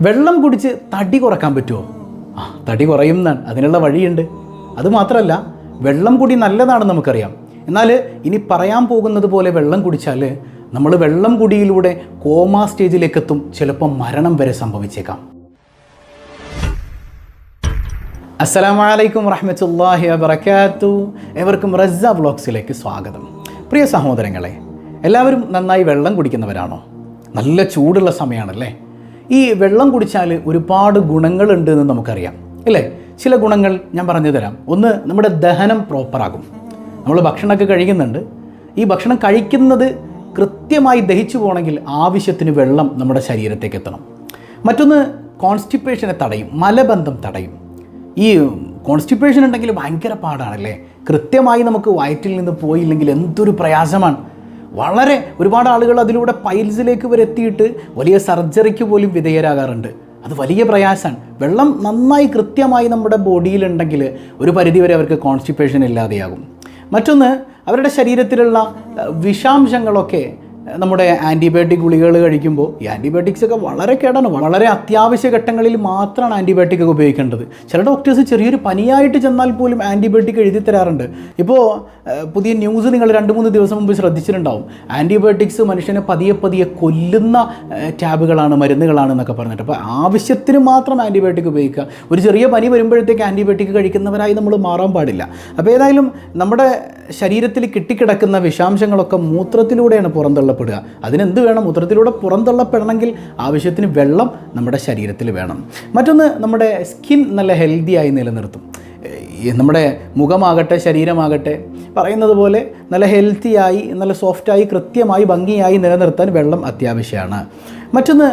വെള്ളം കുടിച്ച് തടി കുറയ്ക്കാൻ പറ്റുമോ ആ തടി കുറയും എന്നാണ് അതിനുള്ള വഴിയുണ്ട്. അതുമാത്രമല്ല വെള്ളം കൂടി നല്ലതാണെന്ന് നമുക്കറിയാം. എന്നാൽ ഇനി പറയാൻ പോകുന്നത് പോലെ വെള്ളം കുടിച്ചാൽ നമ്മൾ വെള്ളം കുടിയിലൂടെ കോമാ സ്റ്റേജിലേക്ക് എത്തും ചിലപ്പോൾ മരണം വരെ സംഭവിച്ചേക്കാം. അസ്സലാമലൈക്കും വറഹ്മത്തുള്ളാഹി വബറകാത്തു. ഏവർക്കും റസ്സ വ്ളോഗ്സിലേക്ക് സ്വാഗതം. പ്രിയ സഹോദരങ്ങളെ എല്ലാവരും നന്നായി വെള്ളം കുടിക്കുന്നവരാണോ? നല്ല ചൂടുള്ള സമയമാണല്ലേ? ഈ വെള്ളം കുടിച്ചാൽ ഒരുപാട് ഗുണങ്ങളുണ്ട് എന്ന് നമുക്കറിയാം അല്ലേ? ചില ഗുണങ്ങൾ ഞാൻ പറഞ്ഞു തരാം. ഒന്ന് നമ്മുടെ ദഹനം പ്രോപ്പറാകും നമ്മൾ ഭക്ഷണമൊക്കെ കഴിക്കുന്നുണ്ട്. ഈ ഭക്ഷണം കഴിക്കുന്നത് കൃത്യമായി ദഹിച്ചു പോകണമെങ്കിൽ ആവശ്യത്തിന് വെള്ളം നമ്മുടെ ശരീരത്തേക്ക് എത്തണം. മറ്റൊന്ന് കോൺസ്റ്റിപ്പേഷനെ തടയും മലബന്ധം തടയും. ഈ കോൺസ്റ്റിപ്പേഷൻ ഉണ്ടെങ്കിൽ ഭയങ്കര പാടാണല്ലേ കൃത്യമായി നമുക്ക് വയറ്റിൽ നിന്ന് പോയില്ലെങ്കിൽ എന്തൊരു പ്രയാസമാണ്. വളരെ ഒരുപാട് ആളുകൾ അതിലൂടെ പൈൽസിലേക്ക് വരെ എത്തിയിട്ട് വലിയ സർജറിക്ക് പോലും വിധേയരാകാറുണ്ട്. അത് വലിയ പ്രയാസമാണ്. വെള്ളം നന്നായി കൃത്യമായി നമ്മുടെ ബോഡിയിലുണ്ടെങ്കിൽ ഒരു പരിധിവരെ അവർക്ക് കോൺസ്റ്റിപ്പേഷൻ ഇല്ലാതെയാകും. മറ്റൊന്ന് അവരുടെ ശരീരത്തിലുള്ള വിഷാംശങ്ങളൊക്കെ നമ്മുടെ ആന്റിബയോട്ടിക് ഗുളികകൾ കഴിക്കുമ്പോൾ ഈ ആന്റിബയോട്ടിക്സ് ഒക്കെ വളരെ കേടാണ്. വളരെ അത്യാവശ്യ ഘട്ടങ്ങളിൽ മാത്രമാണ് ആന്റിബയോട്ടിക് ഒക്കെ ഉപയോഗിക്കേണ്ടത്. ചില ഡോക്ടേഴ്സ് ചെറിയൊരു പനിയായിട്ട് ചെന്നാൽ പോലും ആന്റിബയോട്ടിക് എഴുതി തരാറുണ്ട്. ഇപ്പോൾ പുതിയ ന്യൂസ് നിങ്ങൾ രണ്ട് മൂന്ന് ദിവസം മുമ്പ് ശ്രദ്ധിച്ചിട്ടുണ്ടാവും. ആന്റിബയോട്ടിക്സ് മനുഷ്യനെ പതിയെ പതിയെ കൊല്ലുന്ന ടാബുകളാണ് മരുന്നുകളാണ് എന്നൊക്കെ പറഞ്ഞിട്ട്. അപ്പോൾ ആവശ്യത്തിന് മാത്രം ആന്റിബയോട്ടിക് ഉപയോഗിക്കുക. ഒരു ചെറിയ പനി വരുമ്പോഴത്തേക്ക് ആന്റിബയോട്ടിക് കഴിക്കുന്നവരായി നമ്മൾ മാറാൻ പാടില്ല. അപ്പോൾ ഏതായാലും നമ്മുടെ ശരീരത്തിൽ കിട്ടിക്കിടക്കുന്ന വിഷാംശങ്ങളൊക്കെ മൂത്രത്തിലൂടെയാണ് പുറന്തള്ളപ്പെടുക അതിനെന്ത് വേണം? മൂത്രത്തിലൂടെ പുറന്തള്ളപ്പെടണമെങ്കിൽ ആവശ്യത്തിന് വെള്ളം നമ്മുടെ ശരീരത്തിൽ വേണം. മറ്റൊന്ന് നമ്മുടെ സ്കിൻ നല്ല ഹെൽത്തിയായി നിലനിർത്തും. നമ്മുടെ മുഖമാകട്ടെ ശരീരമാകട്ടെ പറയുന്നത് പോലെ നല്ല ഹെൽത്തിയായി നല്ല സോഫ്റ്റായി കൃത്യമായി ഭംഗിയായി നിലനിർത്താൻ വെള്ളം അത്യാവശ്യമാണ്. മറ്റൊന്ന്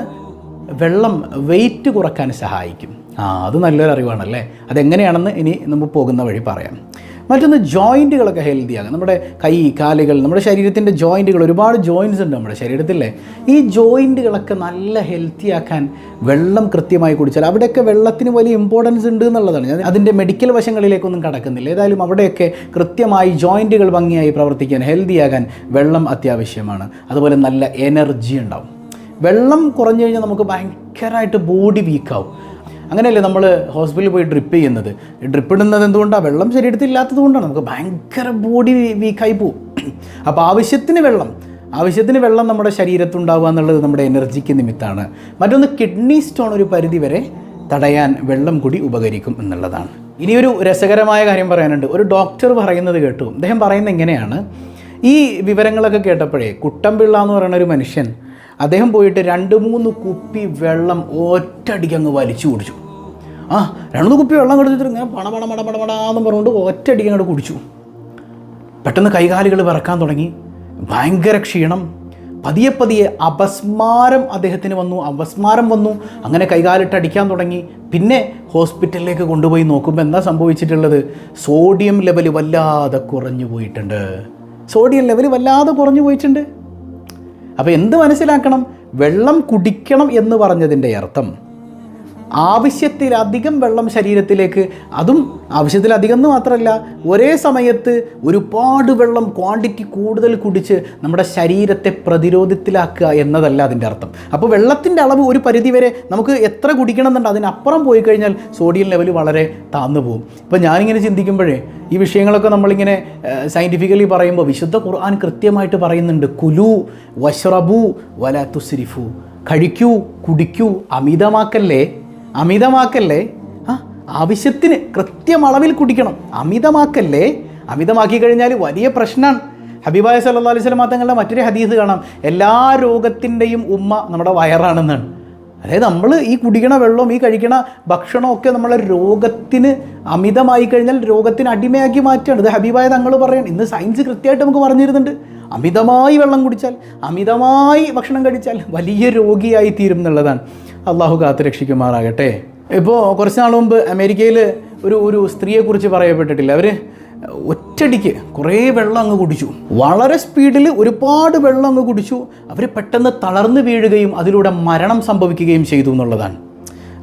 വെള്ളം വെയിറ്റ് കുറയ്ക്കാൻ സഹായിക്കും. ആ അത് നല്ലൊരു അറിവാണല്ലേ അതെങ്ങനെയാണെന്ന് ഇനി നമ്മൾ പോകുന്ന വഴി പറയാം. മറ്റൊന്ന് ജോയിന്റുകളൊക്കെ ഹെൽത്തിയാകും നമ്മുടെ കൈ കാലുകൾ നമ്മുടെ ശരീരത്തിന്റെ ജോയിന്റുകൾ ഒരുപാട് ജോയിൻസ് ഉണ്ട് നമ്മുടെ ശരീരത്തിലെ. ഈ ജോയിന്റുകളൊക്കെ നല്ല ഹെൽത്തിയാക്കാൻ വെള്ളം കൃത്യമായി കുടിച്ചാൽ അവിടെയൊക്കെ വെള്ളത്തിന് വലിയ ഇമ്പോർട്ടൻസ് ഉണ്ട് എന്നുള്ളതാണ്. ഞാൻ അതിന്റെ മെഡിക്കൽ വശങ്ങളിലേക്കൊന്നും കടക്കുന്നില്ല. ഏതായാലും അവിടെയൊക്കെ കൃത്യമായി ജോയിന്റുകൾ ഭംഗിയായി പ്രവർത്തിക്കാൻ ഹെൽത്തിയാകാൻ വെള്ളം അത്യാവശ്യമാണ്. അതുപോലെ നല്ല എനർജി ഉണ്ടാവും. വെള്ളം കുറഞ്ഞു കഴിഞ്ഞാൽ നമുക്ക് ഭയങ്കരമായിട്ട് ബോഡി വീക്കാവും അങ്ങനെയല്ലേ നമ്മൾ ഹോസ്പിറ്റലിൽ പോയി ഡ്രിപ്പ് ചെയ്യുന്നത്? ഡ്രിപ്പ് ഇടുന്നത് എന്തുകൊണ്ടാണ് വെള്ളം ശരീരത്തിൽ ഇല്ലാത്തത് കൊണ്ടാണ്. നമുക്ക് ഭയങ്കര ബോഡി വീക്കായി പോവും. അപ്പോൾ ആവശ്യത്തിന് വെള്ളം. ആവശ്യത്തിന് വെള്ളം നമ്മുടെ ശരീരത്തുണ്ടാവുക എന്നുള്ളത് നമ്മുടെ എനർജിക്ക് നിമിത്തമാണ്. മറ്റൊന്ന് കിഡ്നി സ്റ്റോൺ ഒരു പരിധി വരെ തടയാൻ വെള്ളം കൂടി ഉപകരിക്കും എന്നുള്ളതാണ്. ഇനിയൊരു രസകരമായ കാര്യം പറയാനുണ്ട്. ഒരു ഡോക്ടർ പറയുന്നത് കേട്ടു. അദ്ദേഹം പറയുന്നത് എങ്ങനെയാണ് ഈ വിവരങ്ങളൊക്കെ കേട്ടപ്പോഴേ കുട്ടമ്പിള്ള എന്ന് പറയുന്ന ഒരു മനുഷ്യൻ അദ്ദേഹം പോയിട്ട് രണ്ട് മൂന്ന് കുപ്പി വെള്ളം ഒറ്റയടിക്ക് അങ്ങ് വലിച്ചു കുടിച്ചു. ആ രണ്ട് മൂന്ന് കുപ്പി വെള്ളം കൊടുത്തിട്ട് ഇങ്ങനെ പണ പണ പട പട പണാന്ന് പറഞ്ഞുകൊണ്ട് ഒറ്റയടിക്ക് അങ്ങോട്ട് കുടിച്ചു. പെട്ടെന്ന് കൈകാലുകൾ വിറക്കാൻ തുടങ്ങി. ഭയങ്കര ക്ഷീണം. പതിയെ പതിയെ അപസ്മാരം അദ്ദേഹത്തിന് വന്നു. അപസ്മാരം വന്നു. അങ്ങനെ കൈകാലിട്ട് അടിക്കാൻ തുടങ്ങി. പിന്നെ ഹോസ്പിറ്റലിലേക്ക് കൊണ്ടുപോയി നോക്കുമ്പോൾ എന്താ സംഭവിച്ചിട്ടുള്ളത്? സോഡിയം ലെവൽ വല്ലാതെ കുറഞ്ഞു പോയിട്ടുണ്ട്. സോഡിയം ലെവൽ വല്ലാതെ കുറഞ്ഞു പോയിട്ടുണ്ട്. അപ്പോൾ എന്ത് മനസ്സിലാക്കണം? വെള്ളം കുടിക്കണം എന്ന് പറഞ്ഞതിന്റെ അർത്ഥം ആവശ്യത്തിലധികം വെള്ളം ശരീരത്തിലേക്ക് അതും ആവശ്യത്തിലധികം എന്ന് മാത്രമല്ല ഒരേ സമയത്ത് ഒരുപാട് വെള്ളം ക്വാണ്ടിറ്റി കൂടുതൽ കുടിച്ച് നമ്മുടെ ശരീരത്തെ പ്രതിരോധത്തിലാക്കുക എന്നതല്ല അതിന്റെ അർത്ഥം. അപ്പോൾ വെള്ളത്തിന്റെ അളവ് ഒരു പരിധിവരെ നമുക്ക് എത്ര കുടിക്കണം എന്നുണ്ട് അതിനപ്പുറം പോയി കഴിഞ്ഞാൽ സോഡിയം ലെവൽ വളരെ താന്നു പോകും. ഇപ്പോൾ ഞാനിങ്ങനെ ചിന്തിക്കുമ്പോഴേ ഈ വിഷയങ്ങളൊക്കെ നമ്മളിങ്ങനെ സയന്റിഫിക്കലി പറയുമ്പോൾ വിശുദ്ധ ഖുർആൻ കൃത്യമായിട്ട് പറയുന്നുണ്ട് കുലു വഷ്റബു വല തുസ്രിഫു. കഴിക്കൂ കുടിക്കൂ അമിതമാക്കല്ലേ? അമിതമാക്കല്ലേ? ആ ആവശ്യത്തിന് കൃത്യം അളവിൽ കുടിക്കണം. അമിതമാക്കല്ലേ? അമിതമാക്കി കഴിഞ്ഞാൽ വലിയ പ്രശ്നമാണ് ഹബീബായ സല്ലാ അലൈഹി സ്വലം തങ്ങളുടെ മറ്റൊരു ഹദീസ് കാണാം. എല്ലാ രോഗത്തിന്റെയും ഉമ്മ നമ്മുടെ വയറാണെന്നാണ്. അതായത് നമ്മൾ ഈ കുടിക്കണ വെള്ളവും ഈ കഴിക്കണ ഭക്ഷണമൊക്കെ നമ്മളെ രോഗത്തിന് അമിതമായി കഴിഞ്ഞാൽ രോഗത്തിന് അടിമയാക്കി മാറ്റുകയാണ് ഇത് ഹബീബായ തങ്ങൾ പറയണം. ഇന്ന് സയൻസ് കൃത്യമായിട്ട് നമുക്ക് പറഞ്ഞു തരുന്നുണ്ട് അമിതമായി വെള്ളം കുടിച്ചാൽ അമിതമായി ഭക്ഷണം കഴിച്ചാൽ വലിയ രോഗിയായി തീരും എന്നുള്ളതാണ്. അള്ളാഹു കാത്തുരക്ഷിക്കുമാറാകട്ടെ ഇപ്പോൾ കുറച്ച് നാൾ മുമ്പ് അമേരിക്കയിൽ ഒരു ഒരു സ്ത്രീയെക്കുറിച്ച് പറയപ്പെട്ടിട്ടില്ല. അവർ ഒറ്റടിക്ക് കുറേ വെള്ളം അങ്ങ് കുടിച്ചു. വളരെ സ്പീഡിൽ ഒരുപാട് വെള്ളം അങ്ങ് കുടിച്ചു. അവർ പെട്ടെന്ന് തളർന്നു വീഴുകയും അതിലൂടെ മരണം സംഭവിക്കുകയും ചെയ്തു എന്നുള്ളതാണ്.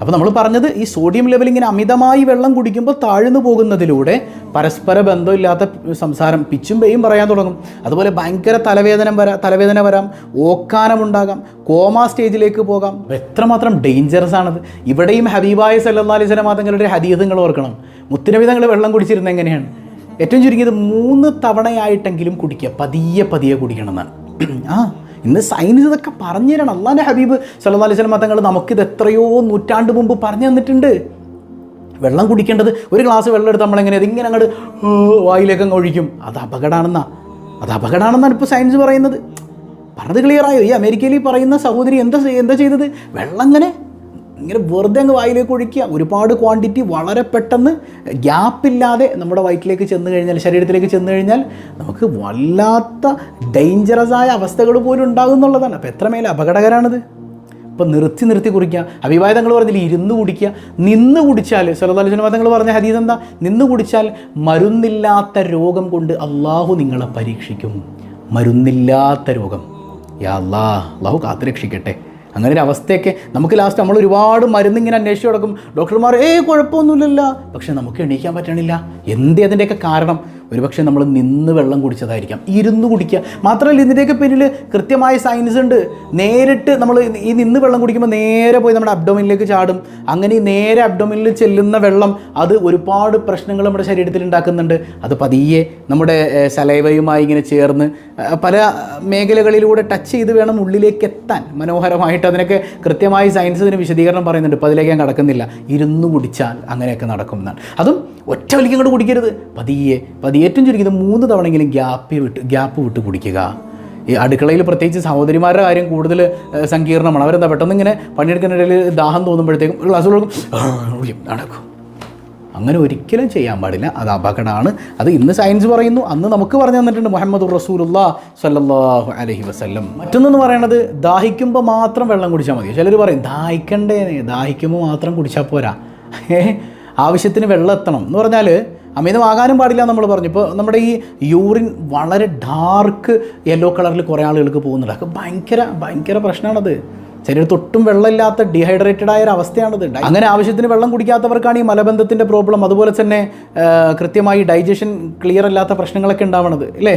അപ്പോൾ നമ്മൾ പറഞ്ഞത് ഈ സോഡിയം ലെവൽ ഇങ്ങനെ അമിതമായി വെള്ളം കുടിക്കുമ്പോൾ താഴ്ന്നു പോകുന്നതിലൂടെ പരസ്പര ബന്ധമില്ലാത്ത സംസാരം പിച്ചും പേയും പറയാൻ തുടങ്ങും. അതുപോലെ ഭയങ്കര തലവേദന വരാം തലവേദന വരാം ഓക്കാനമുണ്ടാകാം കോമ സ്റ്റേജിലേക്ക് പോകാം. എത്രമാത്രം ഡേഞ്ചറസ് ആണത്. ഇവിടെയും ഹബീബായ സല്ലാ അലൈഹി സ്വലം തങ്ങളുടെ ഹദീത് നിങ്ങൾ ഓർക്കണം. മുത്തിനവിധങ്ങൾ വെള്ളം കുടിച്ചിരുന്നത് എങ്ങനെയാണ്? ഏറ്റവും ചുരുങ്ങിയത് മൂന്ന് തവണയായിട്ടെങ്കിലും കുടിക്കുക പതിയെ പതിയെ കുടിക്കണം എന്നാണ്. ആ ഇന്ന് സയൻസ് ഇതൊക്കെ പറഞ്ഞു തരണം അള്ളാന്റെ ഹബീബ് സല്ലാ അലൈഹി സ്വലം തങ്ങൾ നമുക്കിത് എത്രയോ നൂറ്റാണ്ട് മുമ്പ് പറഞ്ഞു തന്നിട്ടുണ്ട്. വെള്ളം കുടിക്കേണ്ടത് ഒരു ഗ്ലാസ് വെള്ളം എടുത്ത് നമ്മളെങ്ങനെ ഇതിങ്ങനെ അങ്ങോട്ട് വായിലേക്ക് അങ്ങ് ഒഴിക്കും. അത് അപകടമാണെന്നാ അത് അപകടമാണെന്നാണ് ഇപ്പോൾ സയൻസ് പറയുന്നത്. പറഞ്ഞത് ക്ലിയറായോ ഈ അമേരിക്കയിൽ പറയുന്ന സഹോദരി എന്താ എന്താ ചെയ്തത്? വെള്ളം ഇങ്ങനെ ഇങ്ങനെ വെറുതെ അങ്ങ് വായിലേക്ക് ഒഴിക്കുക. ഒരുപാട് ക്വാണ്ടിറ്റി വളരെ പെട്ടെന്ന് ഗ്യാപ്പില്ലാതെ നമ്മുടെ വയറ്റിലേക്ക് ചെന്ന് കഴിഞ്ഞാൽ ശരീരത്തിലേക്ക് ചെന്ന് കഴിഞ്ഞാൽ നമുക്ക് വല്ലാത്ത ഡേഞ്ചറസ് ആയ അവസ്ഥകൾ പോലും ഉണ്ടാകും എന്നുള്ളതാണ്. അപ്പോൾ എത്രമേൽ അപകടകരമാണിത് ഇപ്പം നിർത്തി നിർത്തി കുറിക്കുക. അഭിവാദങ്ങൾ പറഞ്ഞില്ല ഇരുന്ന് കുടിക്കുക. നിന്ന് കുടിച്ചാൽ സ്വലതാലോചനവാദങ്ങൾ പറഞ്ഞ ഹദീസ് എന്താ? നിന്ന് കുടിച്ചാൽ മരുന്നില്ലാത്ത രോഗം കൊണ്ട് അള്ളാഹു നിങ്ങളെ പരീക്ഷിക്കും. മരുന്നില്ലാത്ത രോഗം. യാ അല്ലാ അള്ളാഹു കാത്തുരക്ഷിക്കട്ടെ. അങ്ങനെ ഒരു അവസ്ഥയൊക്കെ നമുക്ക് ലാസ്റ്റ് നമ്മൾ ഒരുപാട് മരുന്ന് ഇങ്ങനെ അന്വേഷിച്ച് കിടക്കും ഡോക്ടർമാർ ഏ കുഴപ്പമൊന്നുമില്ലല്ലോ. പക്ഷെ നമുക്ക് എണീക്കാൻ പറ്റണില്ല. എന്ത് അതിന്റെയൊക്കെ കാരണം? ഒരുപക്ഷെ നമ്മൾ നിന്ന് വെള്ളം കുടിച്ചതായിരിക്കാം. ഇരുന്ന് കുടിക്കുക. മാത്രമല്ല ഇതിന്റെയൊക്കെ പിന്നിൽ കൃത്യമായ സയൻസ് ഉണ്ട്. നേരിട്ട് നമ്മൾ ഈ നിന്ന് വെള്ളം കുടിക്കുമ്പോൾ നേരെ പോയി നമ്മുടെ അബ്ഡോമിനിലേക്ക് ചാടും. അങ്ങനെ ഈ നേരെ അബ്ഡോമിനിൽ ചെല്ലുന്ന വെള്ളം അത് ഒരുപാട് പ്രശ്നങ്ങൾ നമ്മുടെ ശരീരത്തിൽ ഉണ്ടാക്കുന്നുണ്ട്. അത് പതിയെ നമ്മുടെ സലൈവയുമായി ഇങ്ങനെ ചേർന്ന് പല മേഖലകളിലൂടെ ടച്ച് ചെയ്ത് വേണം ഉള്ളിലേക്ക് എത്താൻ. മനോഹരമായിട്ട് അതിനൊക്കെ കൃത്യമായി സയൻസ് ഇതിന് വിശദീകരണം പറയുന്നുണ്ട്. ഇപ്പോൾ അതിലേക്ക് ഞാൻ കടക്കുന്നില്ല. ഇരുന്ന് കുടിച്ചാൽ അങ്ങനെയൊക്കെ നടക്കും എന്നാണ്. അതും ഒറ്റ വലിക്കും കൂടെ കുടിക്കരുത്. പതിയെ പതിയെ ഏറ്റവും ചുരുക്കിയത് മൂന്ന് തവണയെങ്കിലും ഗ്യാപ്പ് വിട്ട് ഗ്യാപ്പ് വിട്ട് കുടിക്കുക. ഈ അടുക്കളയിൽ പ്രത്യേകിച്ച് സഹോദരിമാരുടെ കാര്യം കൂടുതൽ സങ്കീർണമാണ്. അവരെന്താ പെട്ടെന്ന് ഇങ്ങനെ പണിയെടുക്കുന്നതിനിടയിൽ ദാഹം തോന്നുമ്പോഴത്തേക്കും ഒരു ഗ്ലാസ് കുടിക്കും നടക്കും. അങ്ങനെ ഒരിക്കലും ചെയ്യാൻ പാടില്ല. അത് അപകടമാണ്. അത് ഇന്ന് സയൻസ് പറയുന്നു. അന്ന് നമുക്ക് പറഞ്ഞു തന്നിട്ടുണ്ട് മുഹമ്മദ് റസൂലുള്ള സല്ലാഹു അലഹി വസ്ല്ലം. മറ്റൊന്നെന്ന് പറയണത് ദാഹിക്കുമ്പോൾ മാത്രം വെള്ളം കുടിച്ചാൽ മതി. ചിലർ പറയും ദാഹിക്കണ്ടേ ദാഹിക്കുമ്പോൾ മാത്രം കുടിച്ചാൽ പോരാ. ആവശ്യത്തിന് വെള്ളം എത്തണം. എന്ന് പറഞ്ഞാൽ അമിതമാകാനും പാടില്ല നമ്മൾ പറഞ്ഞു. ഇപ്പോൾ നമ്മുടെ ഈ യൂറിൻ വളരെ ഡാർക്ക് യെല്ലോ കളറിൽ കുറേ ആളുകൾക്ക് പോകുന്നുണ്ട്. അതൊക്കെ ഭയങ്കര ഭയങ്കര പ്രശ്നമാണത്. ഒട്ടും വെള്ളമില്ലാത്ത ഡീഹൈഡ്രേറ്റഡ് ആയ ഒരു അവസ്ഥയാണത്. അങ്ങനെ ആവശ്യത്തിന് വെള്ളം കുടിക്കാത്തവർക്കാണ് ഈ മലബന്ധത്തിന്റെ പ്രോബ്ലം അതുപോലെ തന്നെ കൃത്യമായി ഡൈജഷൻ ക്ലിയർ അല്ലാത്ത പ്രശ്നങ്ങളൊക്കെ ഉണ്ടാവണത് അല്ലേ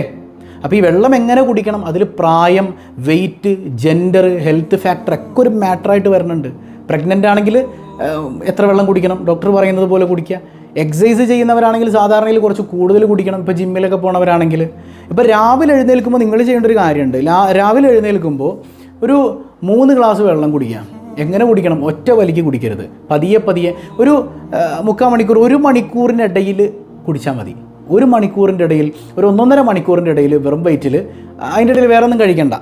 അപ്പോൾ ഈ വെള്ളം എങ്ങനെ കുടിക്കണം? അതിൽ പ്രായം വെയിറ്റ് ജെൻഡർ ഹെൽത്ത് ഫാക്ടർ ഒക്കെ ഒരു മാറ്ററായിട്ട് വരുന്നുണ്ട്. പ്രഗ്നന്റ് ആണെങ്കിൽ എത്ര വെള്ളം കുടിക്കണം? ഡോക്ടർ പറയുന്നത് പോലെ കുടിക്കുക. എക്സസൈസ് ചെയ്യുന്നവരാണെങ്കിൽ സാധാരണയിൽ കുറച്ച് കൂടുതൽ കുടിക്കണം. ഇപ്പോൾ ജിമ്മിലൊക്കെ പോണവരാണെങ്കിൽ. ഇപ്പോൾ രാവിലെ എഴുന്നേൽക്കുമ്പോൾ നിങ്ങൾ ചെയ്യേണ്ട ഒരു കാര്യമുണ്ട്. രാവിലെ എഴുന്നേൽക്കുമ്പോൾ ഒരു മൂന്ന് ഗ്ലാസ് വെള്ളം കുടിക്കുക. എങ്ങനെ കുടിക്കണം? ഒറ്റ വലിക്ക് കുടിക്കരുത്. പതിയെ പതിയെ ഒരു മുക്കാൽ മണിക്കൂർ ഒരു മണിക്കൂറിനിടയിൽ കുടിച്ചാൽ മതി. ഒരു മണിക്കൂറിന്റെ ഇടയിൽ ഒരു ഒന്നൊന്നര മണിക്കൂറിന്റെ ഇടയിൽ വെറും വയറ്റിൽ അതിന്റെ ഇടയിൽ വേറെ ഒന്നും കഴിക്കണ്ട.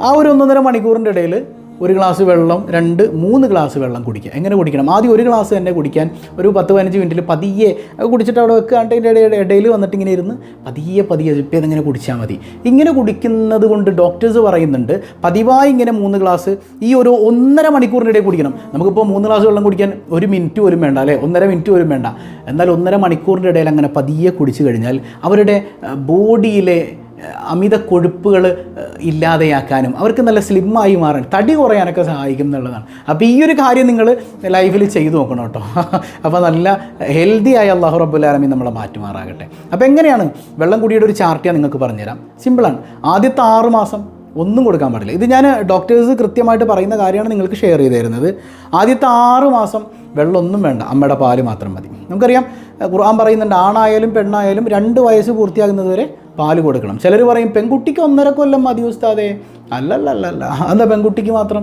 ആ ഒരു ഒന്നൊന്നര മണിക്കൂറിന്റെ ഇടയിൽ ഒരു ഗ്ലാസ് വെള്ളം രണ്ട് മൂന്ന് ഗ്ലാസ് വെള്ളം കുടിക്കുക. എങ്ങനെ കുടിക്കണം? ആദ്യം ഒരു ഗ്ലാസ് തന്നെ കുടിക്കാൻ. ഒരു പത്ത് പതിനഞ്ച് മിനിറ്റിൽ പതിയെ കുടിച്ചിട്ട് അവിടെ വെക്കാണ്ട് അതിന്റെ ഇടയിൽ വന്നിട്ട് ഇങ്ങനെ ഇരുന്ന് പതിയെ പതിയെ സിപ്പ് ചെയ്ത് ഇങ്ങനെ കുടിച്ചാൽ മതി. ഇങ്ങനെ കുടിക്കുന്നത് കൊണ്ട് ഡോക്ടേഴ്സ് പറയുന്നുണ്ട് പതിവായി ഇങ്ങനെ മൂന്ന് ഗ്ലാസ് ഈ ഒരു ഒന്നര മണിക്കൂറിനിടയിൽ കുടിക്കണം. നമുക്കിപ്പോൾ മൂന്ന് ഗ്ലാസ് വെള്ളം കുടിക്കാൻ ഒരു മിനിറ്റ് പോലും വേണ്ട അല്ലേ? ഒന്നര മിനിറ്റ് പോലും വേണ്ട. എന്നാൽ ഒന്നര മണിക്കൂറിന്റെ ഇടയിൽ അങ്ങനെ പതിയെ കുടിച്ചു കഴിഞ്ഞാൽ അവരുടെ ബോഡിയിലെ അമിത കൊഴുപ്പുകൾ ഇല്ലാതെയാക്കാനും അവർക്ക് നല്ല സ്ലിമ്മായി മാറാൻ തടി കുറയാനൊക്കെ സഹായിക്കും എന്നുള്ളതാണ്. അപ്പോൾ ഈ ഒരു കാര്യം നിങ്ങൾ ലൈഫിൽ ചെയ്തു നോക്കണം കേട്ടോ. അപ്പോൾ നല്ല ഹെൽത്തി ആയ അള്ളാഹു റബ്ബുലാലമി നമ്മളെ മാറ്റുമാറാകട്ടെ. അപ്പോൾ എങ്ങനെയാണ്? വെള്ളം കുടിയുടെ ഒരു ചാർട്ട് ഞാൻ നിങ്ങൾക്ക് പറഞ്ഞുതരാം. സിമ്പിളാണ്. ആദ്യത്തെ ആറ് മാസം ഒന്നും കൊടുക്കാൻ പാടില്ല. ഇത് ഞാൻ ഡോക്ടേഴ്സ് കൃത്യമായിട്ട് പറയുന്ന കാര്യമാണ് നിങ്ങൾക്ക് ഷെയർ ചെയ്ത് തരുന്നത്. ആദ്യത്തെ ആറ് മാസം വെള്ളമൊന്നും വേണ്ട. അമ്മയുടെ പാൽ മാത്രം മതി. നമുക്കറിയാം ഖുർആൻ പറയുന്നുണ്ട് ആണായാലും പെണ്ണായാലും രണ്ട് വയസ്സ് പൂർത്തിയാകുന്നത് വരെ പാൽ കൊടുക്കണം. ചിലർ പറയും പെൺകുട്ടിക്ക് ഒന്നര കൊല്ലം മതി ഉസ്താദേ. അല്ലല്ലല്ല അതാ പെൺകുട്ടിക്ക് മാത്രം?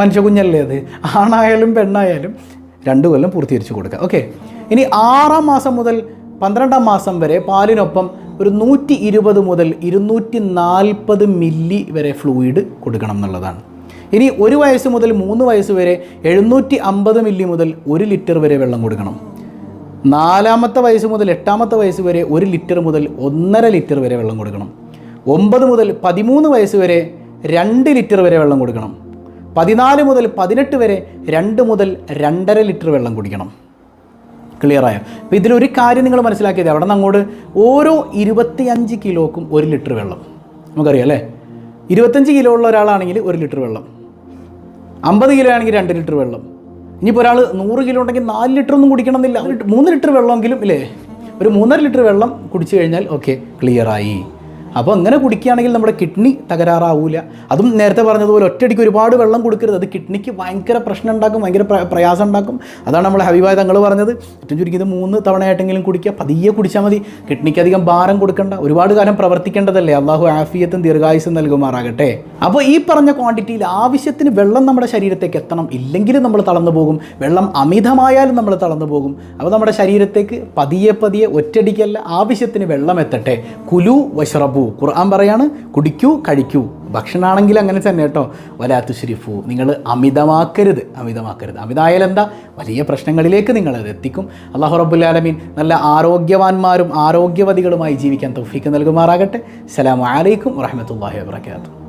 മനുഷ്യ കുഞ്ഞല്ലേ അത്? ആണായാലും പെണ്ണായാലും രണ്ട് കൊല്ലം പൂർത്തീകരിച്ച് കൊടുക്കുക ഓക്കെ. ഇനി ആറാം മാസം മുതൽ പന്ത്രണ്ടാം മാസം വരെ പാലിനൊപ്പം ഒരു നൂറ്റി ഇരുപത് മുതൽ ഇരുന്നൂറ്റി നാൽപ്പത് മില്ലി വരെ ഫ്ലൂയിഡ് കൊടുക്കണം എന്നുള്ളതാണ്. ഇനി ഒരു വയസ്സ് മുതൽ മൂന്ന് വയസ്സ് വരെ എഴുന്നൂറ്റി അമ്പത് മില്ലി മുതൽ ഒരു ലിറ്റർ വരെ വെള്ളം കൊടുക്കണം. നാലാമത്തെ വയസ്സ് മുതൽ എട്ടാമത്തെ വയസ്സ് വരെ ഒരു ലിറ്റർ മുതൽ ഒന്നര ലിറ്റർ വരെ വെള്ളം കൊടുക്കണം. ഒമ്പത് മുതൽ പതിമൂന്ന് വയസ്സ് വരെ രണ്ട് ലിറ്റർ വരെ വെള്ളം കൊടുക്കണം. പതിനാല് മുതൽ പതിനെട്ട് വരെ രണ്ട് മുതൽ രണ്ടര ലിറ്റർ വെള്ളം കുടിക്കണം. ക്ലിയറായോ അപ്പോൾ ഇതിലൊരു കാര്യം നിങ്ങൾ മനസ്സിലാക്കിയത് അവിടെ നിന്ന് അങ്ങോട്ട് ഓരോ ഇരുപത്തിയഞ്ച് കിലോക്കും ഒരു ലിറ്റർ വെള്ളം. നമുക്കറിയാം അല്ലേ? ഇരുപത്തഞ്ച് കിലോ ഉള്ള ഒരാളാണെങ്കിൽ ഒരു ലിറ്റർ വെള്ളം. അമ്പത് കിലോ ആണെങ്കിൽ രണ്ട് ലിറ്റർ വെള്ളം. ഇനിയിപ്പോൾ ഒരാൾ നൂറ് കിലോ ഉണ്ടെങ്കിൽ നാല് ലിറ്റർ ഒന്നും കുടിക്കണമെന്നില്ല. മൂന്ന് ലിറ്റർ വെള്ളമെങ്കിലും ഇല്ലേ? ഒരു മൂന്നര ലിറ്റർ വെള്ളം കുടിച്ചു കഴിഞ്ഞാൽ ഓക്കെ ക്ലിയറായി അപ്പോൾ അങ്ങനെ കുടിക്കുകയാണെങ്കിൽ നമ്മുടെ കിഡ്നി തകരാറാവില്ല അതും നേരത്തെ പറഞ്ഞതുപോലെ ഒറ്റയടിക്ക് ഒരുപാട് വെള്ളം കൊടുക്കരുത്. അത് കിഡ്നിക്ക് ഭയങ്കര പ്രശ്നം ഉണ്ടാക്കും ഭയങ്കര പ്രയാസം ഉണ്ടാക്കും. അതാണ് നമ്മൾ ഹബീബായ തങ്ങൾ പറഞ്ഞത്. ഏറ്റവും ചുരുക്കിയത് മൂന്ന് തവണയായിട്ടെങ്കിലും കുടിക്കുക പതിയെ കുടിച്ചാൽ മതി. കിഡ്നിക്ക് അധികം ഭാരം കൊടുക്കേണ്ട. ഒരുപാട് കാലം പ്രവർത്തിക്കേണ്ടതല്ലേ. അള്ളാഹു ആഫിയത്തും ദീർഘായുസും നൽകുമാറാകട്ടെ. അപ്പോൾ ഈ പറഞ്ഞ ക്വാണ്ടിറ്റിയിൽ ആവശ്യത്തിന് വെള്ളം നമ്മുടെ ശരീരത്തേക്ക് എത്തണം. ഇല്ലെങ്കിലും നമ്മൾ തളർന്നു പോകും. വെള്ളം അമിതമായാലും നമ്മൾ തളർന്നു പോകും. അപ്പോൾ നമ്മുടെ ശരീരത്തേക്ക് പതിയെ പതിയെ ഒറ്റടിക്കല്ല ആവശ്യത്തിന് വെള്ളം എത്തട്ടെ. കുലു വഷ്റബു ഖുർആൻ പറയാണ് കുടിക്കൂ കഴിക്കൂ. ഭക്ഷണമാണെങ്കിൽ അങ്ങനെ തന്നെ കേട്ടോ. വലാത്തു ശരിഫു നിങ്ങൾ അമിതമാക്കരുത്. അമിതമാക്കരുത്. അമിതമായാൽ എന്താ? വലിയ പ്രശ്നങ്ങളിലേക്ക് നിങ്ങളത് എത്തിക്കും. അള്ളാഹു റബുല്ലാലമീൻ നല്ല ആരോഗ്യവാന്മാരും ആരോഗ്യവതികളുമായി ജീവിക്കാൻ തൗഫീക്ക് നൽകുമാറാകട്ടെ. അസ്സലാമു അലൈക്കും വറഹമത്തല്ലാഹി വാബർക്കാത്തു